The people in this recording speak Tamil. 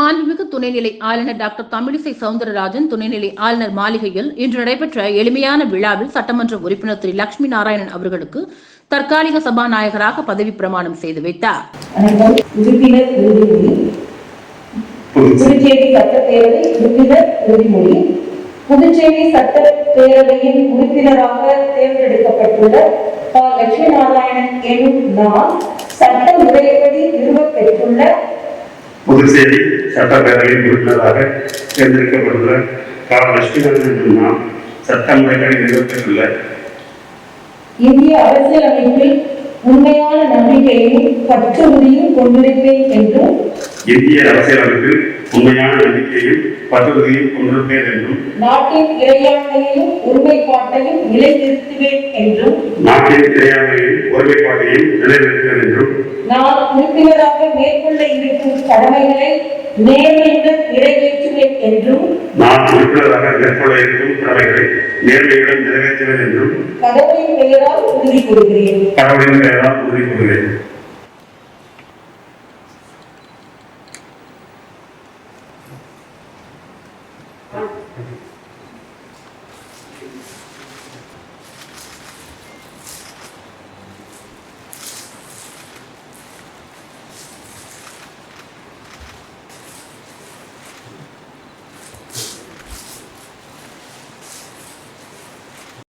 மாண்புமிகு துணைநிலை ஆளுநர் டாக்டர் தமிழிசை சவுந்தரராஜன் துணைநிலை ஆளுநர் மாளிகையில் இன்று நடைபெற்ற எளிமையான விழாவில் சட்டமன்ற உறுப்பினர் திரு. லட்சுமி நாராயணன் அவர்களுக்கு தற்காலிக சபாநாயகராக பதவி பிரமாணம் செய்து வைத்தார். புதுச்சேரி. சட்டப்பேரவை உறுப்பினர் உறுதிமொழி. புதுச்சேரி சட்டப்பேரவையின் உறுப்பினராக தேர்ந்தெடுக்கப்பட்டுள்ள ப. லட்சுமி நாராயணன் எனும் நான் சட்ட முறைப்படி நிறுவப் பெற்றுள்ள புதுச்சேரி சட்டப்பேரவையின் உறுப்பினராக தேர்ந்தெடுக்கப்பட்டுள்ள கா லட்சுமிநாதன் நான் சட்டமுறைகளை நிறுவப்பட்டுள்ள இந்திய அரசியலமைப்பில் உண்மையான நம்பிக்கையையும் பற்றுறுதியும் கொண்டிருப்பேன் என்றும் இந்திய அரசியலமைப்பில் உண்மையான நம்பிக்கையும் பற்றுறுதியும் கொண்டிருப்பேன் என்றும் நாட்டின் இறையாண்மையையும் ஒருமைப்பாட்டையும் நிலைநிறுத்துவேன் என்றும் நாட்டின் இறையாண்மையும் ஒருமைப்பாட்டையும் நிலைநிறுத்துவேன் என்றும் நான் உறுப்பினராக மேற்கொள்ள இருக்கும் கடமைகளை நேர்மையுடன் நிறைவேற்றுவேன் என்றும் நான் உறுப்பினராக மேற்கொள்ள இருக்கும் கடமைகளை நேர்மையுடன் நிறைவேற்றுவேன் என்றும் கடவுளின் பெயரால் உறுதி கூறுகிறேன் கடவுளின் பெயரால் உறுதி கூறுகிறேன்